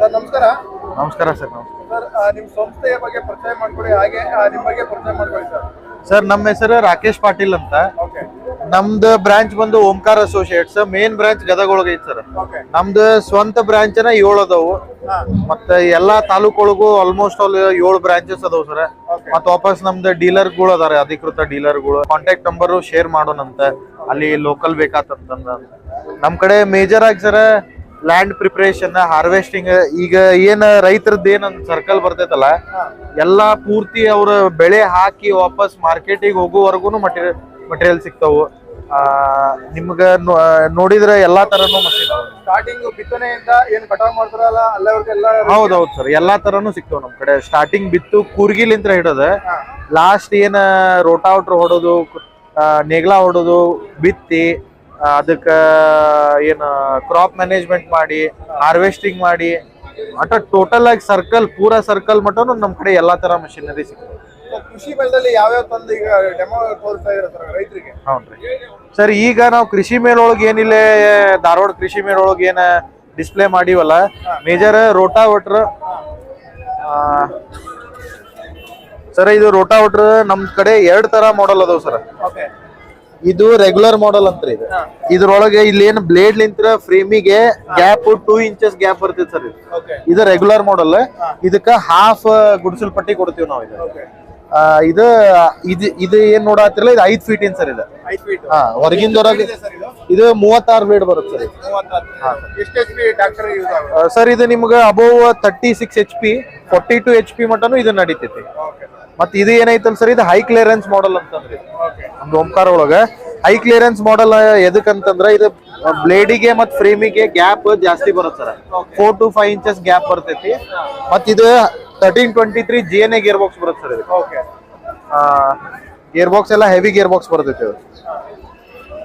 Sir ನಮಸ್ಕಾರ. ನಮಸ್ಕಾರ sir ನಮಸ್ಕಾರ. ಸರ್ ಆ, ನಿಮ್ ಸಂಸ್ಥೆಯ ಬಗ್ಗೆ ಪರಿಚಯ ಮಾಡ್ಕೊಡಿ ಹಾಗೆ ಆ, ನಿಮ್ ಬಗ್ಗೆ ಪರಿಚಯ ಮಾಡ್ಕೊಡಿ ಸರ್. ಸರ್ ನಮ್ಮ ಹೆಸರು ರಾಕೇಶ್ ಪಾಟೀಲ್ ಅಂತ. ನಮ್ದು ಬ್ರಾಂಚ್ ಬಂದು Omkara associates main branch Gadag ಐತಿ ಸರ್. ನಮ್ದು ಸ್ವಂತ ಬ್ರಾಂಚ್ನ ಏಳು ಅದಾವು. ಮತ್ತೆ ಎಲ್ಲಾ ತಾಲೂಕೊಳಗೂ ಆಲ್ಮೋಸ್ಟ್ ಆಲ್ ಏಳು ಬ್ರಾಂಚಸ್ ಅದಾವ ಸರ್. ಮತ್ತ ವಾಪಸ್ ನಮ್ದು ಡೀಲರ್ಗಳು ಅದಾರ ಅಧಿಕೃತ ಡೀಲರ್ಗಳು. ಕಾಂಟ್ಯಾಕ್ಟ್ ನಂಬರ್ ಶೇರ್ ಮಾಡೋಣಂತ. ಅಲ್ಲಿ ಲೋಕಲ್ ಬೇಕಾತಂತಂದ. ನಮ್ ಕಡೆ ಮೇಜರ್ ಆಗಿ ಸರ್ ಲ್ಯಾಂಡ್ ಪ್ರಿಪರೇಷನ್ ಹಾರ್ವೆಸ್ಟಿಂಗ್ ಈಗ ಏನ್ ರೈತರದ್ದು ಏನ್ ಸರ್ಕಲ್ ಬರ್ತೈತಲ್ಲ ಎಲ್ಲಾ ಪೂರ್ತಿ ಅವ್ರ ಬೆಳೆ ಹಾಕಿ ವಾಪಸ್ ಮಾರ್ಕೆಟಿಗೆ ಹೋಗುವವರೆಗೂ ಮಟೀರಿಯಲ್ ಮಟೀರಿಯಲ್ ಸಿಗ್ತಾವು. ನಿಮ್ಗ ನೋಡಿದ್ರೆ ಎಲ್ಲಾ ತರನು ಸ್ಟಾರ್ಟಿಂಗ್ ಬಿತ್ತನೆಯಿಂದ ಏನ್ ಕಟಾವ್ ಮಾಡ್ತಾರಲ್ಲ ಅಲ್ಲಿವರೆಗೆ ಎಲ್ಲ ಹೌದೌದು ಸರ್ ಎಲ್ಲಾ ತರನು ಸಿಗ್ತಾವ ನಮ್ ಕಡೆ. ಸ್ಟಾರ್ಟಿಂಗ್ ಬಿತ್ತು ಕೂರ್ಗಿಲಿಂತ್ರ ಹಿಡೋದ ಲಾಸ್ಟ್ ಏನ ರೋಟಾವ್ಟ್ರ್ ಹೊಡೋದು ನೇಗ್ಲಾ ಹೊಡೋದು ಬಿತ್ತಿ ಅದಕ್ಕ ಏನು ಕ್ರಾಪ್ ಮ್ಯಾನೇಜ್ಮೆಂಟ್ ಮಾಡಿ ಹಾರ್ವೆಸ್ಟಿಂಗ್ ಮಾಡಿ ಅಟ ಟೋಟಲ್ ಆಗಿ ಸರ್ಕಲ್ ಪೂರ ಸರ್ಕಲ್ ಮಟ್ಟನು ನಮ್ಮ ಕಡೆ ಎಲ್ಲಾ ತರ ಮಷಿನರಿ ಸಿಗ್ತದೆ. ಕೃಷಿ ಮೇಳದಲ್ಲಿ ಯಾವ್ಯಾವ ತಂದು ಈಗ ಡೆಮೋ ತೋರಿಸ್ತಾ ಇರತ್ತಾರ ರೈತರಿಗೆ? ಹೌನ್ರಿ ಸರ್ ಈಗ ನಾವು ಕೃಷಿ ಮೇಳೊಳಗೆ ಏನಿಲ್ಲ ಧಾರವಾಡ ಕೃಷಿ ಮೇಳೊಳಗೆ ಏನ ಡಿಸ್ಪ್ಲೇ ಮಾಡಿವಲ್ಲ ಮೇಜರ್ ರೋಟಾವಟ್ರ್ ಸರ್ ಇದು ರೋಟಾವಟ್ರ್ ನಮ್ ಕಡೆ ಎರಡ್ ತರ ಮಾಡೆಲ್ ಅದಾವ ಸರ್. ಓಕೆ ಇದು ರೆಗ್ಯುಲರ್ ಮಾಡೆಲ್ ಅಂತ ಇದು. ಇದ್ರೊಳಗೆ ಇಲ್ಲಿ ಏನ್ ಬ್ಲೇಡ್ ಲಿಂತ್ರ ಫ್ರೇಮಿಗೆ ಗ್ಯಾಪ್ ಟೂ ಇಂಚಸ್ ಗ್ಯಾಪ್ ಬರ್ತೈತೆ ಸರ್ ಇದು. ರೆಗ್ಯುಲರ್ ಮಾಡೆಲ್ ಇದಕ್ಕ ಹಾಫ್ ಗುಡಿಸಲ್ ಪಟ್ಟಿ ಕೊಡ್ತೀವಿ ನಾವು ಇದು ಇದು ಇದು ಇದು ಏನ್ ನೋಡತ್ತಿರಲ್ಲ ಇದು ಐದ್ ಫೀಟ್ ಇನ್ ಸರ್ ಇದು? ಹಾ ಹೊರಗಿಂದ ಹೊರಗೆ ಇದು ಮೂವತ್ತಾರು ಬ್ಲೇಡ್ ಬರುತ್ತೆ ಸರ್ ಸರ್ ಇದು ನಿಮ್ಗೆ above thirty six H P forty two H P mutton ಇದು ನಡೀತೈತಿ. ಮತ್ತೆ ಇದು ಏನೈತಲ್ಲ ಸರ್ ಇದು ಹೈ ಕ್ಲಿಯರೆನ್ಸ್ ಮಾಡೆಲ್ ಅಂತಂದ್ರೆ. ನಮ್ದು ಓಂಕಾರ ಒಳಗ. ಹೈ ಕ್ಲಿಯರೆನ್ಸ್ ಮಾಡೆಲ್ ಎದಕ್ಕಂತಂದ್ರ ಇದು ಬ್ಲೇಡಿಗೆ ಮತ್ತೆ ಫ್ರೇಮಿಗೆ ಗ್ಯಾಪ್ ಜಾಸ್ತಿ ಬರುತ್ತೆ sir. Four to five inches gap ಬರ್ತೈತಿ. ಮತ್ ಇದು thirteen twenty three G N A gear box ಬರುತ್ತೆ ಸರ್ ಇದು ಓಕೆ ಗೇರ್ ಬಾಕ್ಸ್ ಎಲ್ಲ ಹೆವಿ ಗೇರ್ ಬಾಕ್ಸ್ ಬರ್ತೈತೆ. ಇದು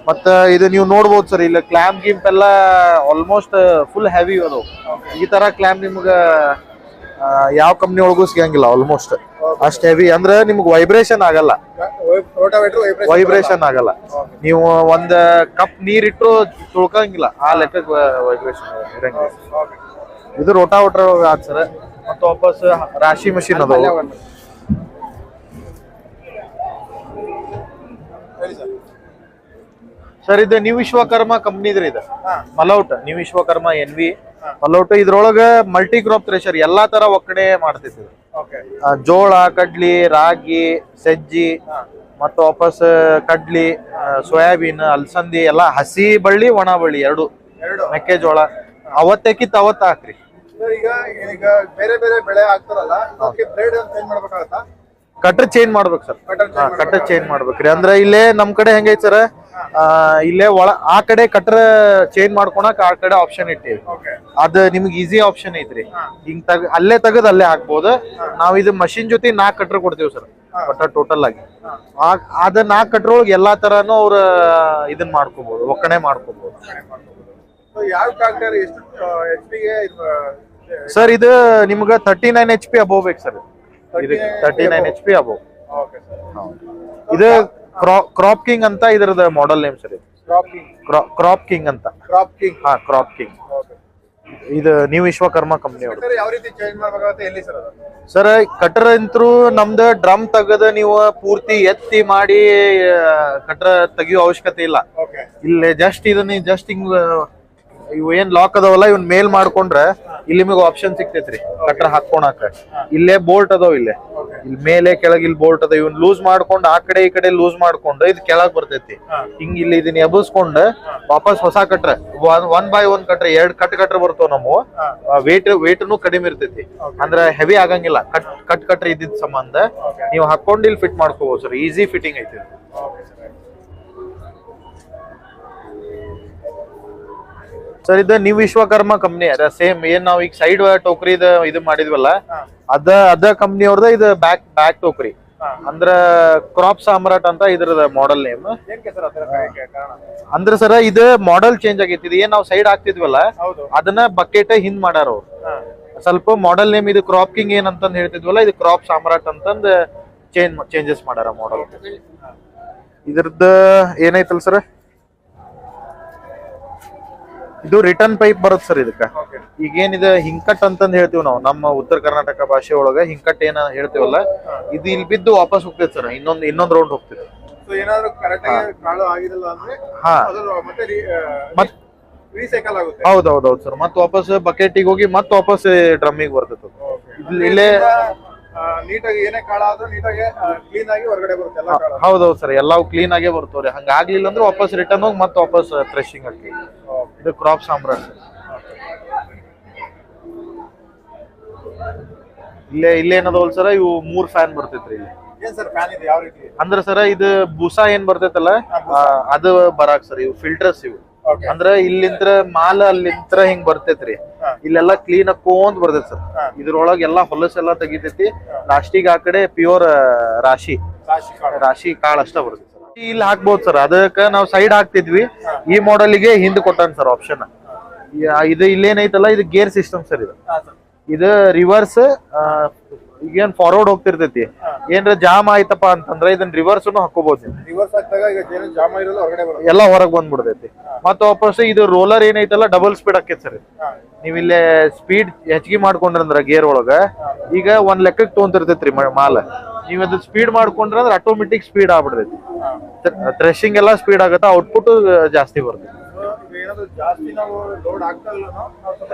ಮತ್ತ ಇದು ನೀವು ನೋಡ್ಬೋದು ಸರ್ ಇಲ್ಲ ಕ್ಲ್ಯಾಮ್ ಗಿಂಪ್ ಎಲ್ಲ ಆಲ್ಮೋಸ್ಟ್ ಫುಲ್ ಹೆವಿ ಅದು. ಈ ತರ ಕ್ಲ್ಯಾಮ್ ನಿಮ್ಗೆ ಯಾವ ಕಂಪ್ನಿ ಒಳಗೂ ಸಿಗಂಗಿಲ್ಲ ಆಲ್ಮೋಸ್ಟ್ ಅಷ್ಟ್ ಹೆವಿ ಅಂದ್ರೆ ನಿಮ್ಗೆ ವೈಬ್ರೇಷನ್ ಆಗಲ್ಲ. ವೈಬ್ರೇಷನ್ ಆಗಲ್ಲ. ನೀವು ಒಂದ್ ಕಪ್ ನೀರಿಟ್ಟು ತುಳ್ಕಂಗಿಲ್ಲ. ಆ ಲೆಕ್ಕ ವೈಬ್ರೇಷನ್ ಇರಂಗಿಲ್ಲ. ಇದು ರೋಟಾವಟ್ರ್ ಸರ್ ಮತ್ತೆ ವಾಪಸ್ ರಾಶಿ ಮಷಿನ್ ಅದಾವ ಹೇಳಿ ಸರ್ ಇದು ನೀವು ವಿಶ್ವಕರ್ಮ ಕಂಪ್ನಿದ್ರಿ ಇದು? ಮಲೌಟ್ ನೀವು ವಿಶ್ವಕರ್ಮ ಎನ್ ವಿ ಮಲೌಟ್ ಇದ್ರೊಳಗ ಮಲ್ಟಿ ಕ್ರಾಪ್ ಥ್ರೆಷರ್ ಎಲ್ಲಾ ತರ ಒಕ್ಕಣೆ ಮಾಡ್ತೈತಿ ಜೋಳ ಕಡ್ಲಿ ರಾಗಿ ಸಜ್ಜಿ ಮತ್ತು ವಾಪಸ್ ಕಡ್ಲಿ ಸೋಯಾಬೀನ್ ಅಲಸಂದಿ ಎಲ್ಲ ಹಸಿ ಬಳ್ಳಿ ಒಣ ಬಳ್ಳಿ ಎರಡು. ಎರಡು. ಮೆಕ್ಕೆಜೋಳ. ಅವತ್ತಕ್ಕಿತ್ತು ಅವತ್ತ ಹಾಕ್ರಿ. ಈಗ ಈಗ ಬೇರೆ ಬೇರೆ ಬೆಳೆ ಅದಕ್ಕೆ ಬ್ಲೇಡ್ ಚೇಂಜ್ ಮಾಡ್ಬೇಕಾಗತ್ತಾ? ಕಟ್ರ್ ಚೇಂಜ್ ಮಾಡ್ಬೇಕು ಸರ್. ಕಟರ್ ಚೇಂಜ್ ಮಾಡ್ಬೇಕ್ರಿ. ಅಂದ್ರೆ ಇಲ್ಲೇ ನಮ್ ಕಡೆ ಹೆಂಗೈತಿ ಸರ್? ಇಲ್ಲೇ ಒಳ ಆ ಕಡೆ ಕಟ್ರ್ ಚೇಂಜ್ ಮಾಡ್ಕೊಳಕ್ ಆ ಕಡೆ ಆಪ್ಷನ್ ಇಟ್ಟಿವಿ. ಅದ್ ನಿಮ್ಗೆ ಈಸಿ ಆಪ್ಷನ್ ಐತ್ರಿ. ಹಿಂಗ್ ತಗ ಅಲ್ಲೇ ತೆಗದ್ ಅಲ್ಲೇ ಹಾಕ್ಬೋದು. ನಾವ್ ಇದು ಮಷಿನ್ ಜೊತೆ ನಾಲ್ಕು ಕಟ್ರ್ ಕೊಡ್ತೀವಿ ಸರ್. ಒಟ್ಟ ಟೋಟಲ್ ಆಗಿ. ಅದ ನಾಲ್ಕು ಕಟ್ರೊಳಗೆ ಎಲ್ಲಾ ತರಾನು ಅವ್ರ ಇದನ್ ಮಾಡ್ಕೋಬಹುದು ಒಕ್ಕಣೆ ಮಾಡ್ಕೋಬಹುದು ಯಾವ ಟ್ರಾಕ್ಟರ್ ಎಷ್ಟು ಎಚ್ ಪಿಗೆ ಸರ್ ಇದು? ನಿಮ್ಗೆ thirty nine H P above ಬೇಕು sir thirty nine H P above ಇದು ಕ್ರಾಪ್ ಕಿಂಗ್ ಅಂತ ಇದ್ರದ model name sir crop king ಅಂತ. ಕ್ರಾಪ್ ಕಿಂಗ್ ಹಾ ಕ್ರಾಪ್ ಕಿಂಗ್ ಇದು ನೀವು ವಿಶ್ವಕರ್ಮ ಕಂಪ್ನಿ ಅವರು ಸರ್ ಕಟ್ರ ಅಂತರೂ ನಮ್ದು ಡ್ರಮ್ ತೆಗದ ನೀವು ಪೂರ್ತಿ ಎತ್ತಿ ಮಾಡಿ ಕಟ್ರ ತೆಗಿಯೋ ಅವಶ್ಯಕತೆ ಇಲ್ಲ. ಇಲ್ಲಿ ಜಸ್ಟ್ ಇದನ್ನ ಜಸ್ಟ್ ಹಿಂಗ್ ಇವ್ ಏನ್ ಲಾಕ್ ಅದಾವಲ್ಲ ಇವನ್ ಮೇಲ್ ಮಾಡ್ಕೊಂಡ್ರೆ ಇಲ್ಲಿ ನಿಮಗೆ ಆಪ್ಷನ್ ಸಿಗ್ತೈತ್ರಿ. ಕಟ್ರ ಹಾಕೋಣಾಕ ಇಲ್ಲೇ ಬೋಲ್ಟ್ ಅದಾವ ಇಲ್ಲೇ. ಇಲ್ಲಿ ಮೇಲೆ ಕೆಳಗ್ ಇಲ್ಲಿ ಬೋಲ್ಟ್ ಅದ ಇವನ್ ಲೂಸ್ ಮಾಡ್ಕೊಂಡು ಆ ಕಡೆ ಈ ಕಡೆ ಲೂಸ್ ಮಾಡ್ಕೊಂಡು ಇದು ಕೆಳಗ್ ಬರ್ತೈತಿ. ಹಿಂಗ್ ಇಲ್ಲಿ ಇದನ್ನ ಎಬಸ್ಕೊಂಡ್ ವಾಪಸ್ ಹೊಸ ಕಟ್ರೆ ಒನ್ ಬೈ ಒನ್ ಕಟ್ರೆ ಎರಡ್ ಕಟ್ ಕಟ್ರ ಬರ್ತಾವ ನಮ್ಮ ವೇಟ್ ವೇಟ್ನು ಕಡಿಮೆ ಇರ್ತೈತಿ. ಅಂದ್ರ ಹೆವಿ ಆಗಂಗಿಲ್ಲ. ಕಟ್ ಕಟ್ ಕಟ್ರ ಇದ್ದಿದ್ ಸಂಬಂಧ ನೀವು ಹಾಕೊಂಡ್ ಇಲ್ಲಿ ಫಿಟ್ ಮಾಡ್ಕೋಬಹುದು ಸರ್. ಈಸಿ ಫಿಟ್ಟಿಂಗ್ ಐತಿ. ಸರ್ ಇದು ನೀವು ವಿಶ್ವಕರ್ಮ ಕಂಪ್ನಿ ಅದ ಸೇಮ್ ಏನ್ ನಾವ್ ಈಗ ಸೈಡ್ ಟೋಕ್ರಿದ ಇದು ಮಾಡಿದ್ವಲ್ಲ ಅದ ಅದ ಕಂಪ್ನಿ ಅವ್ರದ ಇದು ಬ್ಯಾಕ್ ಬ್ಯಾಕ್ ಟೋಕ್ರಿ. ಅಂದ್ರ ಕ್ರಾಪ್ ಸಾಮ್ರಾಟ್ ಅಂತ ಇದ್ರದ ಮಾಡೆಲ್ ನೇಮ್ ಅದರ ಸರ ಇದು ಮಾಡೆಲ್ ಚೇಂಜ್ ಆಗೈತಿ ಇದು ಏನ್ ನಾವ್ ಸೈಡ್ ಹಾಕ್ತಿದ್ವಲ್ಲ ಅದನ್ನ ಬಕೆಟ್ ಹಿಂದ್ ಮಾಡ್ಯಾರ ಅವ್ರು. ಸ್ವಲ್ಪ ಮಾಡೆಲ್ ನೇಮ್ ಇದು ಕ್ರಾಪ್ ಕಿಂಗ್ ಏನ್ ಅಂತ ಹೇಳ್ತಿದ್ವಲ್ಲ ಇದು ಕ್ರಾಪ್ ಸಾಮ್ರಾಟ್ ಅಂತಂದ್ ಚೇಂಜ್ ಚೇಂಜಸ್ ಮಾಡ್ಯಾರ ಮಾಡೆಲ್ ಇದ್ರದ ಏನೈತಲ್ ಸರ್? ಇದು ರಿಟರ್ನ್ ಪೈಪ್ ಬರುತ್ತೆ ಸರ್ ಇದಕ್ಕ. ಓಕೆ ಈಗ ಏನಿದೆ ಹಿಂಕಟ್ ಅಂತಂದ್ ಹೇಳ್ತೀವಿ ನಾವು. ನಮ್ಮ ಉತ್ತರ ಕರ್ನಾಟಕ ಭಾಷೆ ಒಳಗ ಹಿಂಕಟ್ ಏನ ಹೇಳ್ತೀವಲ್ಲ ಇದು ಇಲ್ಲಿ ಬಿದ್ದು ವಾಪಸ್ ಹೋಗ್ತೈತೆ ಸರ್ ಇನ್ನೊಂದ್ ಇನ್ನೊಂದ್ ರೌಂಡ್ ಹೋಗ್ತೈತೆ. ಹೌದೌದೌದು ಏನಾದ್ರು ಕರೆಕ್ಟ್ ಕಾಳು ಆಗಿರಲ್ಲ ಅಂದ್ರೆ ಹಾ. ಅದನ್ನ ಮತ್ತೆ ರೀಸೈಕಲ್ ಆಗುತ್ತೆ ಹೌದ್ ಹೌದ್ ಹೌದ್ ಸರ್ ಮತ್ ವಾಪಸ್ ಬಕೆಟಿಗೆ ಹೋಗಿ ಮತ್ ವಾಪಸ್ ಡ್ರಮ್ಮಿಗೆ ಬರ್ತೈತೆ. ಇಲ್ಲಿ- ನೀಟಾಗಿ ಏನೇ ಕಾಳ ಆದ್ರೂ ನೀಟಾಗಿ ಕ್ಲೀನ್ ಆಗಿ ಹೊರಗಡೆ ಬರುತ್ತೆ ಹೌದೌದು ಸರ್ ಎಲ್ಲಾವು ಕ್ಲೀನ್ ಆಗೇ ಬರ್ತವ್ರಿ. ಹಂಗಾಗ್ಲಿಲ್ಲ ಅಂದ್ರೆ ವಾಪಸ್ ರಿಟರ್ನ್ ಹೋಗಿ ಮತ್ತೆ ವಾಪಸ್ ಥ್ರೆಶಿಂಗ್ ಹಾಕಿ. ಇದು ಕ್ರಾಪ್ ಸಾಮ್ರಾಟ್ ಇಲ್ಲೇ ಇಲ್ಲೇ ಏನದವಲ್ ಸರ? ಇವು ಮೂರ್ ಫ್ಯಾನ್ ಬರ್ತೈತ್ರಿ ಇಲ್ಲಿ. ಸರ್ ಅಂದ್ರ ಸರ ಇದು ಬೂಸಾ ಏನ್ ಬರ್ತೈತಲ್ಲ? ಅದು ಬರಾಕ್ ಸರ್ ಇವು ಫಿಲ್ಟರ್ಸ್ ಇವು. ಅಂದ್ರ ಇಲ್ಲಿಂತ್ರ ಮಾಲ ಅಲ್ಲಿಂತ್ರ ಹಿಂಗ್ ಬರ್ತೈತ್ರಿ. ಇಲ್ಲೆಲ್ಲ ಕ್ಲೀನ್ ಅಕ್ಕೋಂತ ಬರ್ತೈತಿ ಸರ್. ಇದ್ರೊಳಗ ಎಲ್ಲಾ ಹೊಲಸೆಲ್ಲಾ ತೆಗಿತೈತಿ. ಲಾಸ್ಟಿಗೆ ಆ ಕಡೆ ಪ್ಯೂರ್ ರಾಶಿ. ರಾಶಿ ಕಾಳ್. ರಾಶಿ ಕಾಳು ಅಷ್ಟ ಬರ್ತೈತಿ ಸರ್. ಇಲ್ಲಿ ಹಾಕ್ಬೋದು ಸರ್ ಅದಕ್ಕೆ ನಾವು ಸೈಡ್ ಹಾಕ್ತಿದ್ವಿ. ಈ ಮಾಡೆಲ್ಗೆ ಹಿಂದ್ ಕೊಟ್ಟನ್ ಸರ್ ಆಪ್ಷನ್ ಇದು ಇಲ್ಲೇನೈತಲ್ಲ ಇದು ಗೇರ್ ಸಿಸ್ಟಮ್ ಸರ್ ಇದು. ಇದು ರಿವರ್ಸ್ ಈಗೇನ್ ಫಾರ್ವರ್ಡ್ ಹೋಗ್ತಿರ್ತೈತಿ. ಏನ್ರ ಜಾಮ್ ಆಯ್ತಪ್ಪ ಅಂತಂದ್ರೆ ಇದನ್ನ ರಿವರ್ಸ್ ಹಾಕೋಬಹುದು ರಿವರ್ಸ್ ಹಾಕಿದಾಗ ಈಗ ಏನು ಜಾಮ ಇರೋದು ಹೊರಗಡೆ ಬರುತ್ತೆ ಎಲ್ಲ ಹೊರಗ್ ಬಂದ್ಬಿಡ್ತೈತಿ. ಮತ್ತ ವಾಪಸ್ ಇದು ರೋಲರ್ ಏನೈತಲ್ಲ ಡಬಲ್ ಸ್ಪೀಡ್ ಹಾಕೈತಿ ಸರ್ ನೀವು ಇಲ್ಲೇ ಸ್ಪೀಡ್ ಹೆಚ್ಚಿಗೆ ಮಾಡ್ಕೊಂಡ್ರಂದ್ರ ಗೇರ್ ಒಳಗ ಈಗ ಒಂದ್ ಲೆಕ್ಕಕ್ಕೆ ತೊಗೊಂತಿರ್ತೈತ್ರಿ ಮಾಲ್. ನೀವ್ ಅದ್ ಸ್ಪೀಡ್ ಮಾಡ್ಕೊಂಡ್ರ ಅಂದ್ರೆ ಆಟೋಮೆಟಿಕ್ ಸ್ಪೀಡ್ ಆಗ್ಬಿಡ್ತೈತಿ. ಥ್ರೆಶಿಂಗ್ ಎಲ್ಲ ಸ್ಪೀಡ್ ಆಗುತ್ತೆ ಔಟ್ಪುಟ್ ಜಾಸ್ತಿ ಬರ್ತೈತಿ. So, ಜಾಸ್ತಿ ನಾವು ಲೋಡ್ ಆಗ್ತಾ ಇಲ್ಲ ನಾವು ಸ್ವಲ್ಪ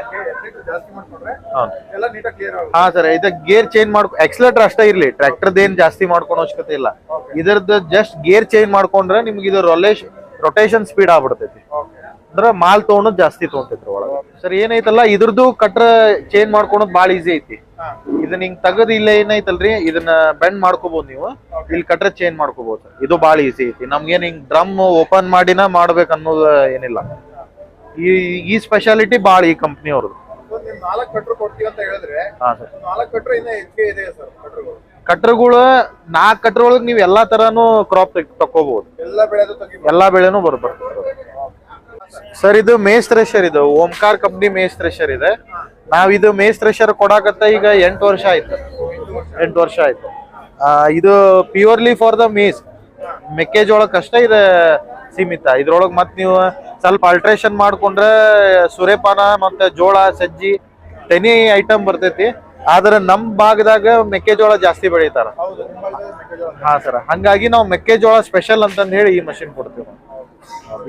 ಜಾಸ್ತಿ ಮಾಡ್ಕೊಂಡ್ರೆ ಹೌದು. ಎಲ್ಲ ನೀಟಾಗಿ ಕ್ಲಿಯರ್ ಆಗುತ್ತೆ. ಹಾ ಸರ್ ಇದ ಗೇರ್ ಚೇಂಜ್ ಮಾಡ್ಕೊ ಎಕ್ಸಲೇಟರ್ ಅಷ್ಟೇ ಇರ್ಲಿ ಟ್ರಾಕ್ಟರ್ ಏನ್ ಜಾಸ್ತಿ ಮಾಡ್ಕೊಳೋ ಅವಶ್ಯಕತೆ ಇಲ್ಲ. ಇದರದ್ದು ಜಸ್ಟ್ ಗೇರ್ ಚೇಂಜ್ ಮಾಡ್ಕೊಂಡ್ರೆ ನಿಮ್ಗೆ ಇದು ರೊಲೇಶ್ ರೊಟೇಷನ್ ಸ್ಪೀಡ್ ಆಗ್ಬಿಡ್ತೈತಿ. ಅಂದ್ರೆ ಅಂದ್ರ ಮಾಲ್ ತಗೊಂಡ್ ಜಾಸ್ತಿ ತಗೊಂತೈತ್ರಿ ಒಳಗ. ಸರ್ ಏನೈತಲ್ಲ ಇದ್ರದ್ದು ಕಟ್ರ ಚೇಂಜ್ ಮಾಡ್ಕೊಳೋದ್ ಬಾಳ ಈಸಿ ಐತಿ. ಇದನ್ನ ಹಿಂಗ್ ತಗದ್ ಇಲ್ಲ ಏನೈತಲ್ರಿ ಇದನ್ನ ಬೆಂಡ್ ಮಾಡ್ಕೋಬಹುದು ನೀವು. ಇಲ್ಲಿ ಕಟ್ರ ಚೇಂಜ್ ಮಾಡ್ಕೋಬಹುದು ಇದು ಬಾಳ ಈಸಿ ಐತಿ. ನಮ್ಗೇನ್ ಹಿಂಗ್ ಡ್ರಮ್ ಓಪನ್ ಮಾಡಿನ ಮಾಡ್ಬೇಕು ಅನ್ನೋದು ಏನಿಲ್ಲ. ಈ ಈ ಸ್ಪೆಷಾಲಿಟಿ ಬಾಳ ಈ ಕಂಪ್ನಿ ಅವ್ರದ್ದು. ಕಟ್ರುಗಳು ನಾಲ್ಕು ಕಟ್ರ ಒಳಗೆ ನೀವು ಎಲ್ಲಾ ತರಾನು ಕ್ರಾಪ್ ತಕೋಬಹುದು ಎಲ್ಲ ಬೆಳೆನೂ ಬರ್ಬರ್ ಸರ್ ಇದು ಮೇಸ್ ಥ್ರೆಷರ್ ಇದು. ಓಂಕಾರ್ ಕಂಪ್ನಿ ಮೇಸ್ ಥ್ರೆಷರ್ ಇದೆ. ನಾವ್ ಇದು ಮೇಸ್ ಥ್ರೆಷರ್ ಕೊಡಾಕತ್ತ ಈಗ ಎಂಟು ವರ್ಷ ಆಯ್ತು. ಎಂಟು ವರ್ಷ ಆಯ್ತು. ಇದು ಪ್ಯೂರ್ಲಿ ಫಾರ್ ದ ಮೇಸ್. ಮೆಕ್ಕೆಜೋಳಕ್ಕೆ ಅಷ್ಟೇ ಇದು ಸೀಮಿತ. ಇದ್ರೊಳಗೆ ಮತ್ತೆ ನೀವು ಸ್ವಲ್ಪ ಅಲ್ಟ್ರೇಷನ್ ಮಾಡ್ಕೊಂಡ್ರೆ ಸೂರ್ಯಪಾನ ಮತ್ತೆ ಜೋಳ ಸಜ್ಜಿ ತೆನಿ ಐಟಮ್ ಬರ್ತೈತಿ. ಆದ್ರೆ ನಮ್ ಭಾಗದಾಗ ಮೆಕ್ಕೆಜೋಳ ಜಾಸ್ತಿ ಬೆಳೀತಾರ. ನಿಮ್ಮ. ಹಾ ಸರ್. ಹಂಗಾಗಿ ನಾವು ಮೆಕ್ಕೆಜೋಳ ಸ್ಪೆಷಲ್ ಅಂತಂದ ಹೇಳಿ ಈ ಮಷಿನ್ ಕೊಡ್ತೀವಿ.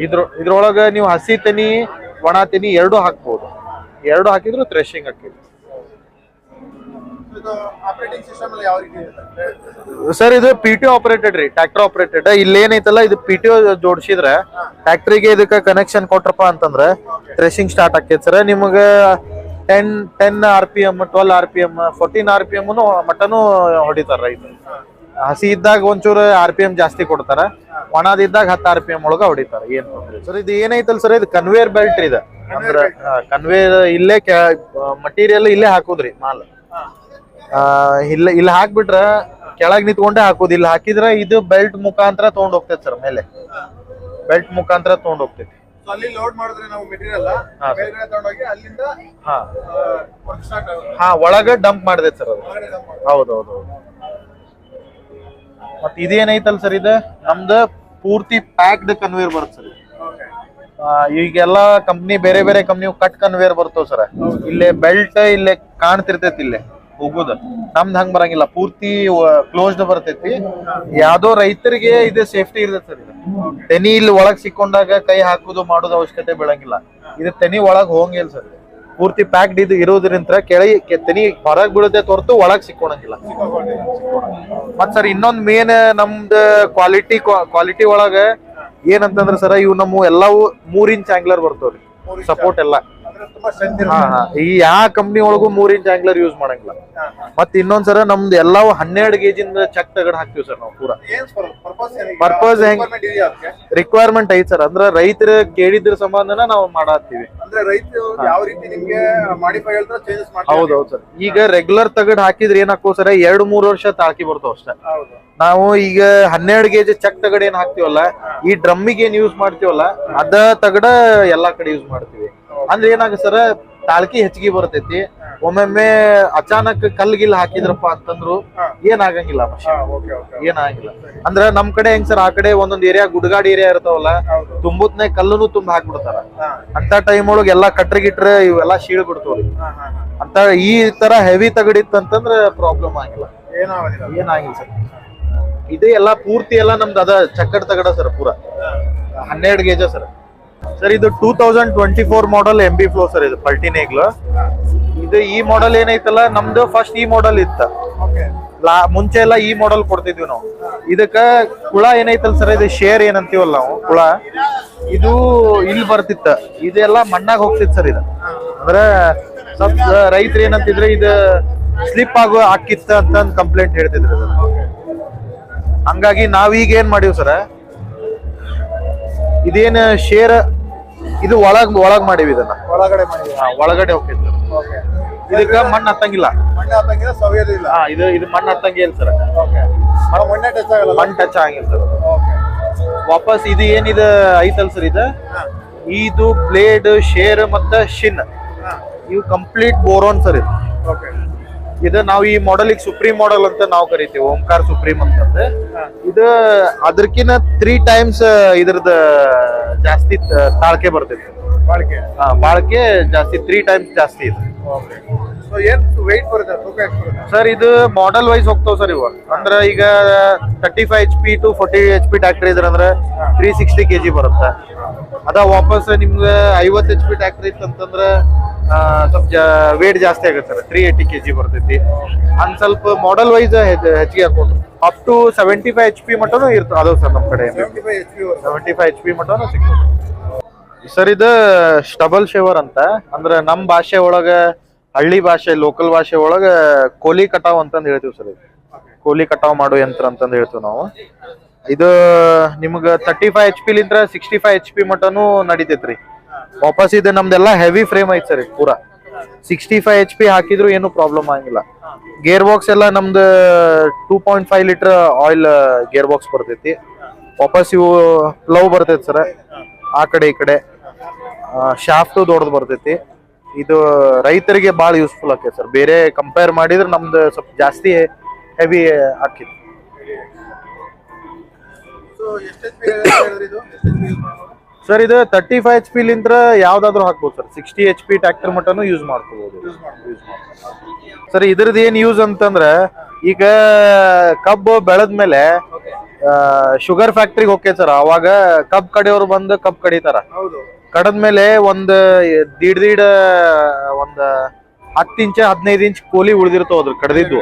ಇದ್ರ ಇದ್ರೊಳಗ ನೀವು ಹಸಿ ತೆನಿ ಒಣ ತೆನಿ ಎರಡು ಹಾಕ್ಬೋದು. ಎರಡು ಹಾಕಿದ್ರು ಥ್ರೆಶಿಂಗ್ ಹಾಕಿದ್ರು ಸರ್ ಇದು ಪಿ ಟಿ ಆಪರೇಟೆಡ್ ರೀ ಟ್ರಾಕ್ಟರ್ ಆಪರೇಟೆಡ್ ಇಲ್ಲಿ ಏನೈತಲ್ಲ ಇದು ಪಿ ಟಿ ಜೋಡಿಸಿದ್ರೆ ಟ್ರ್ಯಾಕ್ಟರಿಗೆ ಇದಕ್ಕೆ ಕನೆಕ್ಷನ್ ಕೊಟ್ರಪ್ಪ ಅಂತಂದ್ರೆ ಟ್ರೆಸಿಂಗ್ ಸ್ಟಾರ್ಟ್ ಆಕೈತಿ ಸರ್. ನಿಮಗೆ ten ten R P M twelve R P M fourteen R P M mutton ಹೊಡಿತಾರ ಇದು ಹಸಿ ಇದ್ದಾಗ ಒಂಚೂರು ಆರ್ ಪಿ ಎಂ ಜಾಸ್ತಿ ಕೊಡ್ತಾರ. ಒಣದಿದ್ದಾಗ ಹತ್ತು ಆರ್ ಪಿ ಎಂ ಒಳಗ ಹೊಡಿತಾರ ಏನ್ ತೊಂದ್ರೆ ಸರ್ ಇದು ಏನೈತಲ್ ಸರ್ ಇದು ಕನ್ವೇರ್ ಬೆಲ್ಟ್ ಇದೆ. ಅಂದ್ರೆ ಕನ್ವೇರ್ ಇಲ್ಲೇ ಮಟೀರಿಯಲ್ ಇಲ್ಲೇ ಹಾಕುದ್ರಿ ಮಾಲ್. ಇಲ್ಲ ಇಲ್ಲಿ ಹಾಕ್ಬಿಟ್ರ ಕೆಳಗ್ ನಿಂತ್ಕೊಂಡೆ ಹಾಕೋದು. ಇಲ್ಲಿ ಹಾಕಿದ್ರ ಇದು ಬೆಲ್ಟ್ ಮುಖಾಂತರ ತಗೊಂಡ್ ಹೋಗ್ತೈತಿ ಸರ್ ಮೇಲೆ. ಬೆಲ್ಟ್ ಮುಖಾಂತರ ತಗೊಂಡ್ ಹೋಗ್ತೈತಿ. ಅಲ್ಲಿ ಲೋಡ್ ಮಾಡಿದ್ರೆ ನಾವು ಮೆಟೀರಿಯಲ್ ಹಾ, ಅಲ್ಲಿಂದ ಒಳಗ ಡಂಪ್ ಮಾಡಿದೆ ಸರ್ ಅದು. ಹೌದೌದು ಮತ್ ಇದೇನೈತಲ್ ಸರ್ ಇದು? ನಮ್ದು ಪೂರ್ತಿ ಪ್ಯಾಕ್ಡ್ ಕನ್ವೇರ್ ಬರುತ್ತೆ ಸರ್. ಈಗೆಲ್ಲ ಕಂಪ್ನಿ ಬೇರೆ ಬೇರೆ ಕಂಪ್ನಿ ಕಟ್ ಕನ್ವೇರ್ ಬರ್ತಾವ ಸರ್. ಇಲ್ಲೇ ಬೆಲ್ಟ್ ಇಲ್ಲೇ ಕಾಣ್ತಿರ್ತೈತಿ ಇಲ್ಲೇ. ಹೋಗುದು. ನಮ್ದು ಹಂಗ ಬರಂಗಿಲ್ಲ. ಪೂರ್ತಿ ಕ್ಲೋಸ್ಡ್ ಬರ್ತೈತಿ. ಯಾವ್ದೋ ರೈತರಿಗೆ ಇದು ಸೇಫ್ಟಿ ಇರ್ತೈತಿ ಸರ್ ತೆನಿ ಇಲ್ಲಿ ಒಳಗ್ ಸಿಕ್ಕೊಂಡಾಗ ಕೈ ಹಾಕುದು ಮಾಡೋದು ಅವಶ್ಯಕತೆ ಬೀಳಂಗಿಲ್ಲ. ಇದು ತೆನಿ ಒಳಗ್ ಹೋಗಂಗಿಲ್ಲ ಸರ್ ಪೂರ್ತಿ ಪ್ಯಾಕ್ಡ್ ಇದು ಇರೋದ್ರಿಂದ ಕೆಳಗೆ ಕೆತ್ತನಿ ತೆನಿ ಹೊರಗ್ ಬೀಳುತ್ತೆ ತೋರ್ತು ಒಳಗ್ ಸಿಕ್ಕೊಳಂಗಿಲ್ಲ. ಮತ್ ಸರ್ ಇನ್ನೊಂದ್ ಮೇನ್ ನಮ್ದು ಕ್ವಾಲಿಟಿ ಕ್ವಾಲಿಟಿ ಒಳಗ ಏನಂತಂದ್ರ ಸರ್ ಇವು ನಮ್ಮ ಎಲ್ಲವೂ ಮೂರ್ ಇಂಚ್ ಆಂಗ್ಲರ್ ಬರ್ತವ್ರಿ. ಸಪೋರ್ಟ್ ಎಲ್ಲ. ಈ ಯಾವ ಕಂಪ್ನಿ ಒಳಗೂ ಮೂರ್ ಇಂಚ್ ಆಂಗ್ಲರ್ ಯೂಸ್ ಮಾಡಂಗಿಲ್ಲ. ಮತ್ತೆ ಇನ್ನೊಂದ್ ಸರ ನಮ್ದು ಎಲ್ಲಾವು ಹನ್ನೆರಡು ಗೇಜಿಂದ ಚೆಕ್ ತಗಡ್ ಹಾಕ್ತಿವಿ ಸರ್ ನಾವು ಪೂರಾ. ಏನ್ ಪರ್ಪಸ್ ಹೆಂಗ್- ರಿಕ್ವೈರ್ಮೆಂಟ್ ಐತ್ ಸರ್. ಅಂದ್ರ ರೈತರ ಕೇಳಿದ್ರ ಸಂಬಂಧನ ನಾವು ಮಾಡತ್ತೀವಿ. ಹೌದೌದು ಸರ್. ಈಗ ರೆಗ್ಯುಲರ್ ತಗಡ್ ಹಾಕಿದ್ರೆ ಏನಾಕೋ ಸರ್ ಎರಡ್ ಮೂರ್ ವರ್ಷ ತಾಳ್ಕಿ ಬರ್ತಾವ ಅಷ್ಟೇ. ನಾವು ಈಗ ಹನ್ನೆರಡು ಕೆಜಿ ಚೆಕ್ ತಗಡ್ ಏನ್ ಹಾಕ್ತಿವಲ್ಲ ಈ ಡ್ರಮ್ಮಿಗೆ ಏನ್ ಯೂಸ್ ಮಾಡ್ತೀವಲ್ಲ ಅದ ತಗಡ ಎಲ್ಲಾ ಕಡೆ ಯೂಸ್ ಮಾಡ್ತೀವಿ. ಅಂದ್ರೆ ಏನಾಗ ಸರ್ ತಾಳ್ಕಿ ಹೆಚ್ಚಿಗೆ ಬರ್ತೈತಿ. ಒಮ್ಮೊಮ್ಮೆ ಅಚಾನಕ್ ಕಲ್ ಗಿಲ್ ಹಾಕಿದ್ರಪ್ಪ ಅಂತಂದ್ರು ಏನಾಗಂಗಿಲ್ಲ ಏನಾಗಿಲ್ಲ ಅಂದ್ರ ನಮ್ ಕಡೆ ಹೆಂಗ್ ಸರ್ ಆ ಕಡೆ ಒಂದೊಂದ್ ಏರಿಯಾ ಗುಡ್ಗಾಡ್ ಏರಿಯಾ ಇರ್ತಾವಲ್ಲ ತುಂಬುತ್ನೆ ಕಲ್ಲುನು ತುಂಬ ಹಾಕ್ಬಿಡ್ತಾರ. ಅಂತ ಟೈಮ್ ಒಳಗ್ ಎಲ್ಲಾ ಕಟ್ರಿಗಿಟ್ರೆ ಗಿಟ್ರ ಇವೆಲ್ಲಾ ಶೀಳ್ ಬಿಡ್ತಾವ್ರಿ. ಅಂತ ಈ ತರ ಹೆವಿ ತಗಡಿತ್ತಂತಂದ್ರ ಪ್ರಾಬ್ಲಮ್ ಆಗಿಲ್ಲ. ಏನಾಗಿಲ್ಲ ಸರ್. ಇದೇ ಎಲ್ಲಾ ಪೂರ್ತಿ ಎಲ್ಲಾ ನಮ್ದು ಅದ ಚಕ್ಕಡ್ ತಗಡ ಸರ್ ಪೂರಾ. ಹನ್ನೆರಡು ಗೇಜ ಸರ್. ಸರ್ ಇದು two thousand twenty four model M B plough sir ಇದು ಪಲ್ಟಿನೇಗ್ಲು ಇದು ಈ ಮಾಡೆಲ್ ಏನೈತಲ್ಲ ನಮ್ದು ಫಸ್ಟ್ ಈ ಮಾಡೆಲ್ ಇತ್ತ. ಲಾ ಮುಂಚೆ ಎಲ್ಲ ಈ ಮಾಡೆಲ್ ಕೊಡ್ತಿದ್ವಿ ನಾವು. ಇದಕ್ಕ ಕುಳ ಏನೈತಲ್ಲ ಸರ್ ಇದು ಶೇರ್ ಏನಂತೀವಲ್ಲ ನಾವು ಕುಳ ಇದು ಇಲ್ಲಿ ಬರ್ತಿತ್ತ. ಇದೆಲ್ಲ ಮಣ್ಣಾಗ ಹೋಗ್ತಿತ್ತು ಸರ್ ಇದು. ಅಂದ್ರೆ ಸ್ವಲ್ಪ ರೈತರು ಏನಂತಿದ್ರೆ ಇದು ಸ್ಲಿಪ್ ಆಗೋ ಹಾಕಿತ್ತ ಅಂತ ಕಂಪ್ಲೇಂಟ್ ಹೇಳ್ತಿದ್ರು. ಹಂಗಾಗಿ ನಾವೀಗ ಏನ್ ಮಾಡಿವ್ ಸರ ಇದೇನು ಶೇರ್ ಇದು ಒಳಗ್ ಒಳಗ್ ಮಾಡಿವಿ ಇದನ್ನ. ಒಳಗಡೆ ಮಾಡಿದ್ದೀರಾ? ಹಾ, ಒಳಗಡೆ ಹೋಗ್ತಿತ್ತು ಓಕೆ. ಇದಕ್ಕ ಮಣ್ಣು ಹತ್ತಂಗಿಲ್ಲ. ಮಣ್ಣು ಹತ್ತಂಗಿಲ್ಲ ಸವಿಯೋದು ಇಲ್ಲ. ಹಾ ಇದು ಇದು ಮಣ್ಣು ಹತ್ತಂಗಿಲ್ಲ ಸರ್. ಓಕೆ. ಮೊನ್ನೆ ಟಚ್ ಆಗಲ್ಲ? ಮಣ್ಣು ಟಚ್ ಆಗಿಲ್ಲ ಸರ್. ಓಕೆ. ವಾಪಸ್ ಇದು ಏನಿದೆ ಐತಲ್ ಸರ್ ಇದು? ಇದು ಬ್ಲೇಡ್ ಶೇರ್ ಮತ್ತೆ ಶಿನ್ ಇವು ಕಂಪ್ಲೀಟ್ ಬೋರೋನ್ ಸರ್ ಇದು. ಓಕೆ. ಇದು ನಾವು ಈ ಮಾಡೆಲ್ ಈಗ ಸುಪ್ರೀಂ ಮಾಡೆಲ್ ಅಂತ ನಾವು ಕರಿತೀವಿ, ಓಂಕಾರ ಸುಪ್ರೀಂ ಹಾ ಇದು ಅದಕ್ಕಿಂತ ತ್ರೀ ಟೈಮ್ಸ್ ಇದ್ರದ ಜಾಸ್ತಿ ತಾಳ್ಕೆ ಬರ್ತೈತಿ. ಬಾಳಿಕೆ? ಹಾ, ಬಾಳಿಕೆ ಜಾಸ್ತಿ ತ್ರೀ ಟೈಮ್ಸ್ ಜಾಸ್ತಿ ಇದೆ. ಓಕೆ ಸೊ ಏನ್ ವೆಯ್ಟ್ ಬರುತ್ತೆ? ತೂಕ ಎಷ್ಟು ಬರುತ್ತೆ? ಸರ್ ಇದು ಮಾಡೆಲ್ ವೈಸ್ ಹೋಗ್ತಾವ ಸರ್ ಇವಾಗ ಅಂದ್ರೆ ಈಗ thirty five H P to forty H P tractor ಇದ್ರ ಅಂದ್ರೆ ತ್ರೀ ಸಿಕ್ಸ್ಟಿ ಕೆ ಜಿ ಬರುತ್ತೆ. ಅದ ವಾಪಸ್ ನಿಮ್ಗೆ ಐವತ್ತು ಎಚ್ ಪಿ ಟ್ಯಾಕ್ಟರ್ ಇತ್ತಂತಂದ್ರೆ ಸ್ವಲ್ಪ ವೇಟ್ ಜಾಸ್ತಿ ಆಗುತ್ತೆ sir three eighty K G ಬರ್ತೈತಿ. ಹಂಗ್ ಸ್ವಲ್ಪ ಮಾಡೆಲ್ ವೈಸ್ ಹೆಚ್ಚಿಗೆ ಹಾಕೊಂಡು up to seventy five H P ಮಟ್ಟನು ಇರ್ತದೆ ಅದಾವ ಸರ್ ನಮ್ಮ ಕಡೆ ಸೆವೆಂಟಿ ಫೈವ್ ಎಚ್ ಪಿ ಮಟನು ಸಿಗ್ತದೆ. ಸರ್, ಇದು ಸ್ಟಬಲ್ ಶೇವರ್ ಅಂತ. ಅಂದ್ರೆ ನಮ್ಮ ಭಾಷೆ ಒಳಗ, ಹಳ್ಳಿ ಭಾಷೆ ಲೋಕಲ್ ಭಾಷೆ ಒಳಗ ಕೋಲಿ ಕಟಾವ್ ಅಂತಂದು ಹೇಳ್ತೀವಿ ಸರ್ ಇದು. ಕೋಲಿ ಕಟಾವ್ ಮಾಡೋ ಯಂತ್ರ ಅಂತಂದು ಹೇಳ್ತೀವಿ ನಾವು. ಇದು ನಿಮ್ಗೆ ತರ್ಟಿ ಫೈವ್ ಎಚ್ ಪಿ ಲಿಂತ್ರ ಸಿಕ್ಸ್ಟಿ ಫೈವ್ ಎಚ್ ಪಿ ಮಟನು ನಡಿತೈತ್ರಿ. ವಾಪಸ್ ಇದು ನಮ್ದೆಲ್ಲ ಹೆವಿ ಫ್ರೇಮ್ ಐತೆ ಸರ್ ಇದು ಪೂರಾ. ಸಿಕ್ಸ್ಟಿ ಫೈವ್ ಎಚ್ ಪಿ ಹಾಕಿದ್ರು ಏನು ಪ್ರಾಬ್ಲಮ್ ಆಗಿಲ್ಲ ಗೇರ್ ಬಾಕ್ಸ್ ಎಲ್ಲ ನಮ್ದು two point five litre oil gear box ಬರ್ತೈತಿ. ವಾಪಸ್ ಇವು ಪ್ಲವ್ ಬರ್ತೈತಿ ಸರ್, ಆ ಕಡೆ ಈ ಕಡೆ. ಶಾಫ್ಟ್ ದೊಡ್ಡದು ಬರ್ತೈತಿ. ಇದು ರೈತರಿಗೆ ಭಾಳ ಯೂಸ್ಫುಲ್ ಆಕೈತೆ ಸರ್ ಬೇರೆ ಕಂಪೇರ್ ಮಾಡಿದ್ರೆ ನಮ್ದು ಸ್ವಲ್ಪ ಜಾಸ್ತಿ ಹೆವಿ ಆಕೈತಿ. ಸರ್ ಇದು? ತರ್ಟಿ ಫೈವ್ ಎಚ್ ಪಿ ಲಿಂತ್ರ ಯಾವ್ದಾದ್ರು ಹಾಕ್ಬೋದು sir sixty H P tractor mutton use ಮಾಡ್ಕೋಬಹುದು ಸರ್ ಇದ್ರದ್ದು ಏನು ಯೂಸ್ ಅಂತಂದ್ರೆ ಈಗ ಕಬ್ಬು ಬೆಳೆದ್ಮೇಲೆ ಶುಗರ್ ಫ್ಯಾಕ್ಟ್ರಿಗೆ ಹೋಗ್ತೈತೆ ಸರ್ ಅವಾಗ ಕಬ್ ಕಡೆಯವ್ರು ಬಂದು ಕಬ್ ಕಡಿತಾರ. ಹೌದು ಕಡದ್ಮೇಲೆ ಒಂದು ದೀಡ್ ದೀಡ್ ಒಂದ್ ಹತ್ತು ಇಂಚ ಹದಿನೈದು ಇಂಚ್ ಕೋಲಿ ಉಳಿದಿರ್ತಾವ ಅದ್ರ ಕಡದಿದ್ದು.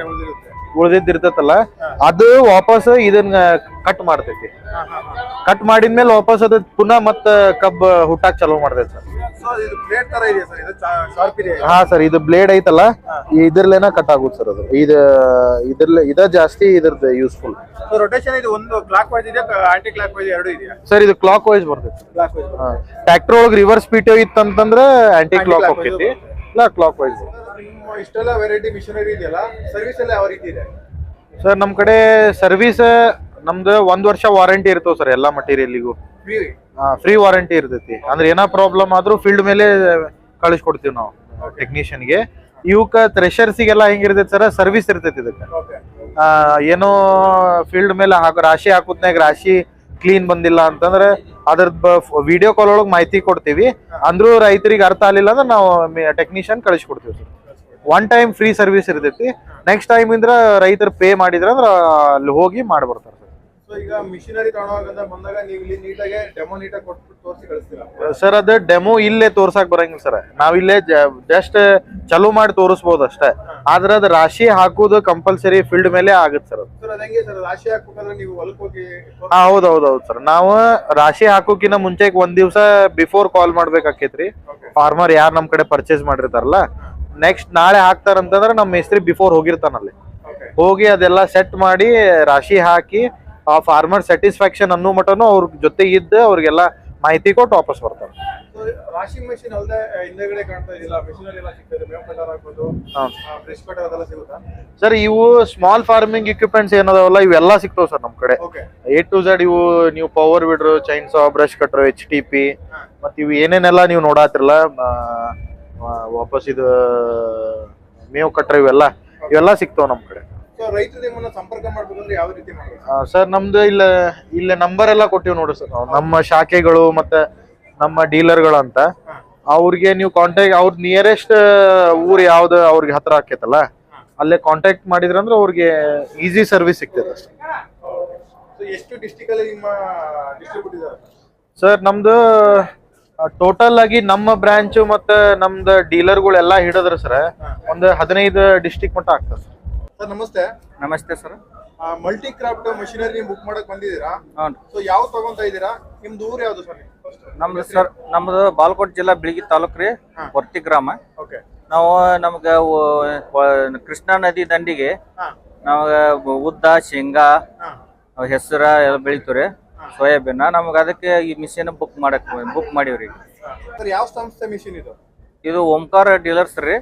ಉಳಿದಿದ್ದಿರ್ತೈತಲ್ಲ ಉಳ್ದಿದ್ ಅದು ವಾಪಸ್ ಇದನ್ನ ಕಟ್ ಮಾಡ್ತೈತಿ. ಕಟ್ ಮಾಡಿದ್ಮೇಲೆ ವಾಪಸ್ ಅದ್ ಪುನಃ ಮತ್ತ ಕಬ್ಬ ಹುಟ್ಟಾಕ್ ಚಾಲೂ ಮಾಡ್ತೈತಿ ಸರ್. ಹಾ ಸರ್ ಇದು ಬ್ಲೇಡ್ ಐತಲ್ಲ ಇದ್ರಲ್ಲೇನ ಕಟ್ ಆಗುತ್ತೆ ಸರ್ ಅದು. ಇದು ಇದ್ರಲ್ಲೇ ಇದ ಜಾಸ್ತಿ ಇದ್ರದ್ದು ಯೂಸ್ಫುಲ್ ರೊಟೇಷನ್ ಇದು ಒಂದು ಕ್ಲಾಕ್ ವೈಸ್ ಇದೆ ಆಂಟಿ ಕ್ಲಾಕ್ ವೈಸ್ ಎರಡು ಇದೆಯಾ? ಸರ್ ಇದು ಕ್ಲಾಕ್ ವೈಸ್ ಬರ್ತೈತಿ. ಕ್ಲಾಕ್ ವೈಸ್ ಟ್ರ್ಯಾಕ್ಟರ್ ಒಳಗೆ ರಿವರ್ಸ್ ಪಿ ಟಿ ಇತ್ತಂತಂದ್ರೆ ಆಂಟಿ ಕ್ಲಾಕ್ ಹೋಗ್ತೈತಿ. ಇಲ್ಲ ಕ್ಲಾಕ್ ವೈಸ್ ಇಷ್ಟೆಲ್ಲ ವೆರೈಟಿ ಮಿಷನರಿ ಇದೆಯಲ್ಲ ಸರ್ವಿಸ್ ಎಲ್ಲ ಯಾವ ರೀತಿ ಇದೆ? ಸರ್ ನಮ್ ಕಡೆ ಸರ್ವಿಸ್ ನಮ್ದು ಒಂದ್ ವರ್ಷ ವಾರಂಟಿ ಇರ್ತಾವ ಸರ್ ಎಲ್ಲಾ ಮಟೀರಿಯಲ್ಗೂ ಫ್ರೀ ವಾರಂಟಿ ಇರ್ತೈತಿ. ಅಂದ್ರೆ ಏನೋ ಪ್ರಾಬ್ಲಮ್ ಆದ್ರೂ ಫೀಲ್ಡ್ ಮೇಲೆ ಕಳಿಸ್ಕೊಡ್ತೀವಿ ನಾವು ಟೆಕ್ನಿಷಿಯನ್ಗೆ ಇವಕ್ಕ ಥ್ರೆಷರ್ಸಿಗೆಲ್ಲ ಹೆಂಗಿರ್ತೈತಿ ಸರ್ ಸರ್ವಿಸ್ ಇರ್ತೈತಿ ಇದಕ್ಕೆ. ಏನೋ ಫೀಲ್ಡ್ ಮೇಲೆ ಹಾಕಿ ರಾಶಿ ಹಾಕುತ್ನಾಗ ರಾಶಿ ಕ್ಲೀನ್ ಬಂದಿಲ್ಲ ಅಂತಂದ್ರೆ ಅದ್ರದ್ ವಿಡಿಯೋ ಕಾಲ್ ಒಳಗೆ ಮಾಹಿತಿ ಕೊಡ್ತೀವಿ. ಅಂದ್ರೂ ರೈತರಿಗೆ ಅರ್ಥ ಆಗಲಿಲ್ಲ ಅಂದ್ರೆ ನಾವು ಟೆಕ್ನಿಷಿಯನ್ ಕಳಿಸ್ಕೊಡ್ತೀವಿ sir one time free service ಇರ್ತೈತಿ. ನೆಕ್ಸ್ಟ್ ಟೈಮ್ ಇಂದ್ರ ರೈತರು ಪೇ ಮಾಡಿದ್ರ ಅಂದ್ರೆ ಅಲ್ಲಿ ಹೋಗಿ ಮಾಡ್ಬರ್ತಾರೆ. ಈಗ ಮಿಷಿನರಿ ತಗೊಂಡೋಗಂತ ಬಂದಾಗ ನೀವು ಇಲ್ಲಿ ನೀಟಾಗಿ ಡೆಮೋ ನೀಟಾಗಿ ಕೊಟ್ಟು ತೋರಿಸಿ ಕಳಿಸ್ತೀರಾ? ಸರ್ ಅದು ಡೆಮೋ ಇಲ್ಲೇ ತೋರ್ಸಕ್ ಬರಂಗಿಲ್ಲ ಸರ್ ನಾವಿಲ್ಲೇ ಜಸ್ಟ್ ಚಲೋ ಮಾಡಿ ತೋರಿಸ್ಬೋದು ಅಷ್ಟೇ. ಆದ್ರೆ ಅದು ರಾಶಿ ಹಾಕುದು ಕಂಪಲ್ಸರಿ ಫೀಲ್ಡ್ ಮೇಲೆ ಆಗುತ್ತೆ ಸರ್ ಅದು. ಸರ್ ಅದ ಸರ್ ರಾಶಿ ಹಾಕ್ಬೇಕಾದ್ರೆ ನೀವು ಹೊಲಕ್ಕೆ ಹೋಗಿ ಹಾ ಹೌದ್ ಹೌದ್ ಹೌದ್ ಸರ್ ನಾವು ರಾಶಿ ಹಾಕೋಕಿನ ಮುಂಚೆ ಒಂದ್ ದಿವಸ ಬಿಫೋರ್ ಕಾಲ್ ಮಾಡ್ಬೇಕಾಕೇತ್ರಿ. ಫಾರ್ಮರ್ ಯಾರು ನಮ್ ಕಡೆ ಪರ್ಚೇಸ್ ಮಾಡಿರ್ತಾರಲ್ಲ ನೆಕ್ಸ್ಟ್ ನಾಳೆ ಹಾಕ್ತಾರಂತಂದ್ರೆ ನಮ್ಮ ಮೇಸ್ತ್ರಿ ಬಿಫೋರ್ ಹೋಗಿರ್ತಾನಲ್ಲಿ. ಹೋಗಿ ಅದೆಲ್ಲ ಸೆಟ್ ಮಾಡಿ ರಾಶಿ ಹಾಕಿ ಆ ಫಾರ್ಮರ್ ಸ್ಯಾಟಿಸ್ಫ್ಯಾಕ್ಷನ್ ಅನ್ನೋ ಮಟನು ಅವ್ರ ಜೊತೆ ಇದ್ದು ಅವ್ರಿಗೆಲ್ಲ ಮಾಹಿತಿ ಕೊಟ್ಟು ವಾಪಸ್ ಬರ್ತಾರೆ. ವಾಷಿಂಗ್ ಮೆಷಿನ್ ಅಲ್ಲದೆ ಹಿಂದೆಗಡೆ ಕಾಣ್ತಾ ಇದೆಯಲ್ಲ ಮಿಷನರಿ ಎಲ್ಲ ಸಿಗ್ತದೆ ಮೇವ್ ಕಟರ್ ಹಾಕ್ಬೋದು ಹೌದು. ಬ್ರಷ್ ಕಟರ್ ಅದೆಲ್ಲ ಸಿಗುತ್ತಾ? ಸರ್ ಇವು ಸ್ಮಾಲ್ ಫಾರ್ಮಿಂಗ್ ಇಕ್ವಿಪ್ಮೆಂಟ್ಸ್ ಏನದಾವಲ್ಲ ಇವೆಲ್ಲ ಸಿಗ್ತಾವ ಸರ್ ನಮ್ ಕಡೆ. ಎ ಟು ಝಡ್ ಇವು ನೀವು power ಬಿಡ್ರು chain saw brush cutter H T P ಮತ್ ಇವು ಏನೇನೆಲ್ಲ ನೀವು ನೋಡಾತಿರಲ್ಲ ವಾಪಸ್ ಇದು ಮೇವು ಕಟ್ರ ಇವೆಲ್ಲ ಇವೆಲ್ಲ ಸಿಗ್ತಾವ ನಮ್ ಕಡೆ. ರೈತರು ನಿಮ್ಮನ್ನ ಸಂಪರ್ಕ ಮಾಡ್ಬೇಕಂದ್ರೆ ಯಾವ ರೀತಿ ಮಾಡ್ಬೇಕು? ಸರ್ ನಮ್ದು ಇಲ್ಲ ಇಲ್ಲ ನಂಬರ್ ಎಲ್ಲ ಕೊಟ್ಟಿವಿ ನೋಡಿ ಸರ್ ನಾವು. ನಮ್ಮ ಶಾಖೆಗಳು ಮತ್ತೆ ನಮ್ಮ ಡೀಲರ್ಗಳು ಅಂತ. ಅವ್ರಿಗೆ ನೀವು ಕಾಂಟ್ಯಾಕ್ಟ್ ಅವ್ರ ನಿಯರೆಸ್ಟ್ ಊರ್ ಯಾವ್ದು ಅವ್ರಿಗೆ ಹತ್ರ ಆಕೈತಲ್ಲ ಅಲ್ಲೇ ಕಾಂಟ್ಯಾಕ್ಟ್ ಮಾಡಿದ್ರಂದ್ರೆ ಅವ್ರಿಗೆ ಈಸಿ ಸರ್ವಿಸ್ ಸಿಗ್ತದೆ ಅಷ್ಟೇ. ಸೊ ಎಷ್ಟು ಡಿಸ್ಟಿಕ್ ಅಲ್ಲಿ ನಿಮ್ಮ ಡಿಸ್ಟ್ರಿಬ್ಯೂಟ್ ಸರ್ ನಮ್ದು ಟೋಟಲ್ ಆಗಿ ನಮ್ಮ ಬ್ರಾಂಚ್ ಮತ್ತೆ ನಮ್ದು ಡೀಲರ್ಗಳೆಲ್ಲ ಹಿಡಿದ್ರೆ ಸರ್ ಒಂದು ಹದಿನೈದು ಡಿಸ್ಟಿಕ್ ಮಟ್ಟ ಆಗ್ತದೆ ಸರ್. ಸರ್ ನಮಸ್ತೆ. ನಮಸ್ತೆ sir. Multi craft machinery book ಮಾಡಕ್ ಬಂದಿದ್ದೀರಾ? ಸೊ ಯಾವ ತಗೊಂತ ಇದ್ದೀರಾ? ನಿಮ್ದು ಊರ್ ಯಾವ್ದು ಸರ್? ನಮ್ದು ಸರ್ ನಮ್ದು ಬಾಲ್ಕೋಟ್ ಜಿಲ್ಲಾ ಬಿಳಿಗಿ ತಾಲೂಕ್ ರೀ ವರ್ತಿ ಗ್ರಾಮ. ಓಕೆ. ನಾವು ನಮ್ಗ ಕೃಷ್ಣಾ ನದಿ ದಂಡಿಗೆ ನಮಗ ಉದ್ದ ಶೇಂಗಾ ಹೆಸರ ಎಲ್ಲ ಬೆಳಿತೀವ್ರಿ ಸೋಯಾಬೀನ್. ನಮ್ಗ ಅದಕ್ಕೆ ಈ ಮಿಷಿನ್ ಬುಕ್ ಮಾಡಕ್ ಬುಕ್ ಮಾಡಿವ್ರಿ. ಸರ್ ಯಾವ ಸಂಸ್ಥೆ ಮಿಷಿನ್ ಇದು? ಇದು ಓಂಕಾರ ಡೀಲರ್ಸ್ ರೀ.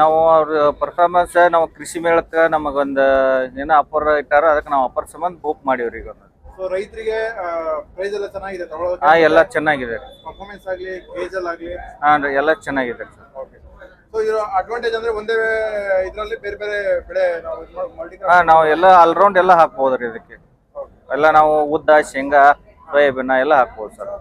ನಾವು ಅವ್ರ ಪರ್ಫಾರ್ಮೆನ್ಸ್ ನಾವು ಕೃಷಿ ಮೇಳಕ್ಕೆ ನಮಗೊಂದು ಏನೋ ಆಫರ್ ಇಟ್ಟಾರ ಅದಕ್ಕೆ ನಾವು ಆಫರ್ ಸಂಬಂಧ ಬುಕ್ ಮಾಡೀವ್ರಿ ಈಗ ಸೊ ರೈತರಿಗೆ ಪ್ರೈಸ್ ಎಲ್ಲ ಚೆನ್ನಾಗಿದೆ ಹಾ ಎಲ್ಲ ಚೆನ್ನಾಗಿದೆ ರೀ. ಪರ್ಫಾರ್ಮೆನ್ಸ್ ಆಗಲಿ ಗೇಜಲ್ ಆಗಲಿ? ಹಾಂ ರೀ ಎಲ್ಲ ಚೆನ್ನಾಗಿದೆ ಸರ್. ಓಕೆ ಸೊ ಇದರ ಅಡ್ವಾಂಟೇಜ್ ಅಂದ್ರೆ ಒಂದೇ ಇದರಲ್ಲಿ ಬೇರೆ ಬೇರೆ ಬೆಳೆ ನಾವು ಮಲ್ಟಿ ಹಾ ನಾವು ಎಲ್ಲ ಆಲ್ರೌಂಡ್ ಎಲ್ಲ ಹಾಕ್ಬೋದ್ರಿ ಇದಕ್ಕೆ. ಎಲ್ಲ ನಾವು ಉದ್ದ ಶೇಂಗಾ ಸೋಯಾಬೀನ್ ಎಲ್ಲ ಹಾಕ್ಬೋದು ಸರ್.